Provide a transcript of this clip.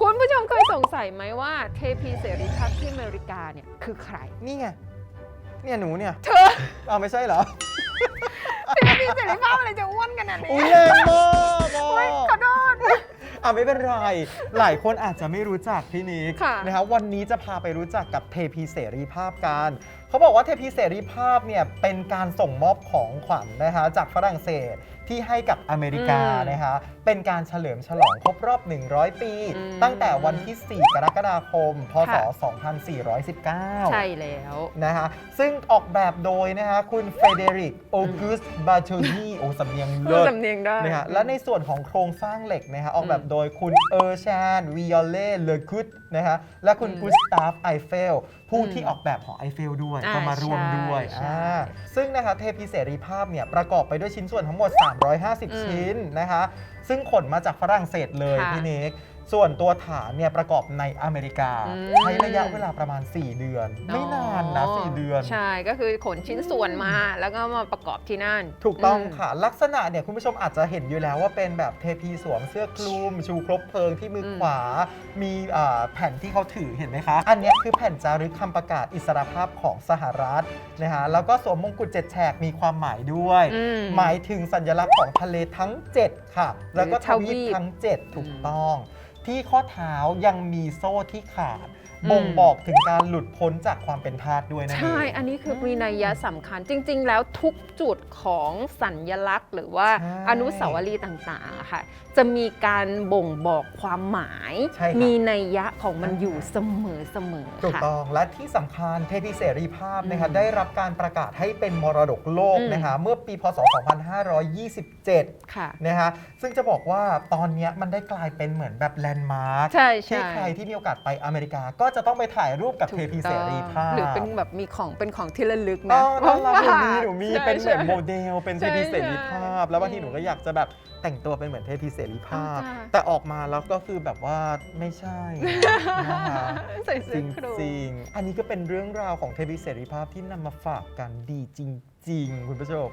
คุณผู้ชมเคยสงสัยไหมว่าเทพีเสรีภาพที่อเมริกาเนี่ยคือใคร นี่ไง เนี่ยหนูเนี่ยเธออ้าวไม่ใช่เหรอเทพีเสรีภาพอะไรจะอ้วนขนาดนี้ อุ้ยแรงมาก ไม่เป็นไร หลายคนอาจจะไม่รู้จักพี่นิกค่ะนะครับวันนี้จะพาไปรู้จักกับเทพีเสรีภาพกัน เขาบอกว่าเทพีเสรีภาพเนี่ยเป็นการส่งมอบของขวัญนะคะจากฝรั่งเศสที่ให้กับอเมริกาอืมนะคะเป็นการเฉลิมฉลองครบรอบ 100 ปี อืมตั้งแต่วันที่ 4 กรกฎาคม พศ ค่ะ 2419 ใช่แล้ว นะคะซึ่งออกแบบโดยนะคะคุณเฟเดริกโอกุสบาโชนีโอสำเนียงพูดเลิศสำเนียงได้ นะฮะและในส่วนของโครงสร้างเหล็กนะฮะออกแบบโดยคุณเออร์ชานวิโอเล่เลกุตนะฮะและคุณอืมกุสตาฟไอเฟลผู้อืมที่ออกแบบของไอเฟลด้วยอ่าก็มาร่วมด้วยใช่อ่าใช่ซึ่งนะคะเทพีเสรีภาพเนี่ยประกอบไปด้วยชิ้นส่วนทั้งหมดอืม350 ชิ้นนะคะ ซึ่งขนมาจากฝรั่งเศสเลยค่ะพี่เนก ส่วนตัวฐานเนี่ยประกอบในอเมริกา อืม ใช้ระยะเวลาประมาณ 4 เดือน ไม่นานนะ 4 เดือน ใช่ก็คือขนชิ้นส่วนมาแล้วก็มาประกอบที่นั่นถูกต้องม ค่ะ ลักษณะเนี่ยคุณผู้ชมอาจจะเห็นอยู่แล้วว่าเป็นแบบเทพีสวมเสื้อคลุม ชูครบเพลิงที่มืออม ขวา มีอ่าแผ่นที่เขาถือเห็นไหมคะ อันเนี้ยคือแผ่นจารึกคำประกาศอิสรภาพของสหรัฐนะฮะแล้วก็สวมมงกุฎเจ็ดแฉกมีความหมายด้วย อืม หมายถึงสัญลักษณ์ของทะเลทั้ง 7 ค่ะ แล้วก็หรือททวีวีปปทั้ง 7 ถูกอืมต้องที่ข้อเท้ายังมีโซ่ที่ขาด อืม บ่งบอกถึงการหลุดพ้นจากความเป็นทาสด้วยนั่นเองใช่ อันนี้คือมีนัยยะสำคัญจริง ๆ แล้วทุกจุดของสัญญลักษณ์ หรือว่าใช่อนุสาวรีย์ต่างๆอะค่ะ จะมีการบ่งบอกความหมาย ใช่ครับ มีนัยยะของมันอยู่เสมอเสมอถูกค่ะ ต้องและที่สำคัญเทพีเสรีภาพอืมนะคะได้รับการประกาศให้เป็นมรดกโลกอืม นะคะเมื่อปีพศ 2527 ค่ะ นะคะซึ่งจะบอกว่าตอนเนี้ยมันได้กลายเป็นเหมือนแบบแลนด์มาร์คใช่ที่ใช่ใครที่มีโอกาสไปอเมริกา ก็จะต้องไปถ่ายรูปกับถูเทกพีต้เสองรีภาพหรือเป็นแบบมีของเป็นของที่ระลึกอ๋นะอน่ารักหนูมีหนูมีใช่เป็นเหมือนใช่ โมเดล เป็นเทใช่พีเสรีภาพใช่แล้วบางทีอืมหนูก็อยากจะแบบแต่งตัวเป็นเหมือนเทพีเสรีภาพอ่าจ้ะ แต่ออกมาแล้วก็คือแบบว่าไม่ใช่นะคะใส่จเสื้อคลุมริงๆ อันนี้ก็เป็นเรื่องราวของเทพีเสรีภาพที่นำมาฝากกันดีจริง ๆ คุณผู้ชม